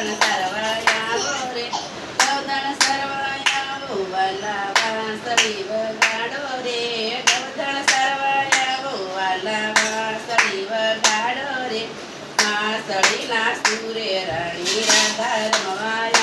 One સરવાયા રે ગવદણ સરવાયા વાલા વાંસળી વગાડો રે. ગવદણ સરવાયા વાલા વાંસળી વગાડો રે. વાંસળીના સુરે રાણી રાધા રમવાયા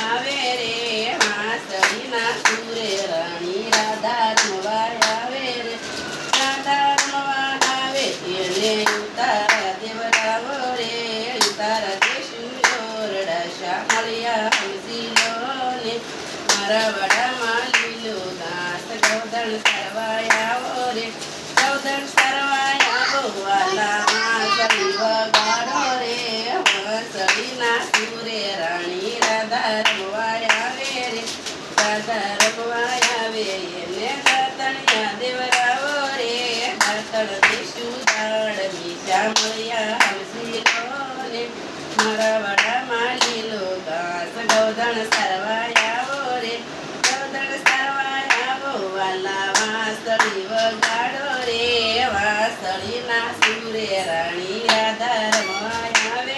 જોરડા શામળિયા હમસી લો. ને મારા વડામાં લીલો દાસ ગૌધણ સરવાયા રે. ગૌધણ સરવાયા ગોવાલા વાસળી વગાડો રે. વાસળીના સુરે રાણી રાધા રમવાયા આવે રે. એને દાતણિયા દેવરાવો રે. દાતણ દેશું દાડ બીજા મળ્યા સુરે રાણી રાધા રમવાયા આવે.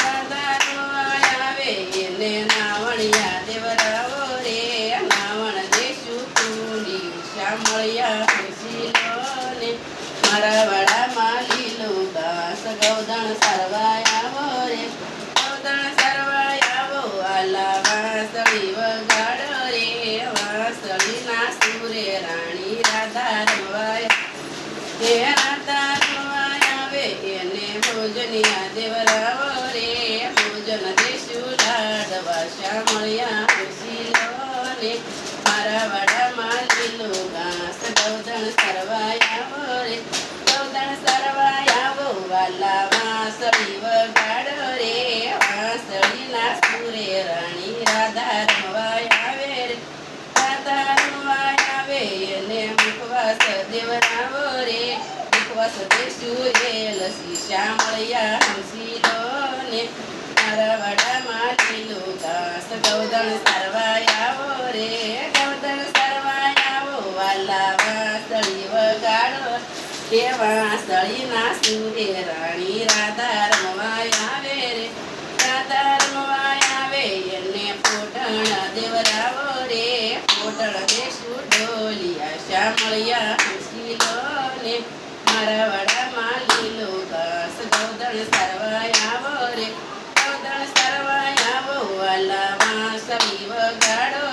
રાધા રમવાયા આવે એને નાવણિયા દેવરાવો રે. નાવણ દેશું કુંડી શામળિયા ખુશી મારા વડામાં લીલો દાસ ગૌધણ સરવાયા રે. ગૌધણ સરવાયા આલા વાસળી વગાડો. લાડવા શામળિયા ખુશી લો ને મારા વાડામાં લીલો ઘાસ સરવાયા રે ગૌધણ સરવાયા વાલા વાસળી વગાડો રે વાસળીના સુરે રાણી રાધા રમવાયા આવે રે આવે એને મુખવાસ દેવરાવો રે મુખવાસ દેશું એ લસી શામળિયા હમસી લો ને મારા વાડામાં લીલો ગૌધણ સરવાયા રે ગૌધણ સરવાયા વાલા વાસળી વગાડો. તે વાસળીના સુરે રાણી રાધા રમવાયા આવે રે આવે, એને પોટણ દેવરાવો રે. પોટણ દેશું ડોલિયા શામળિયા હસી લો ને, મારા વડામાં લીલો ઘાસ ગૌધણ સરવાય રે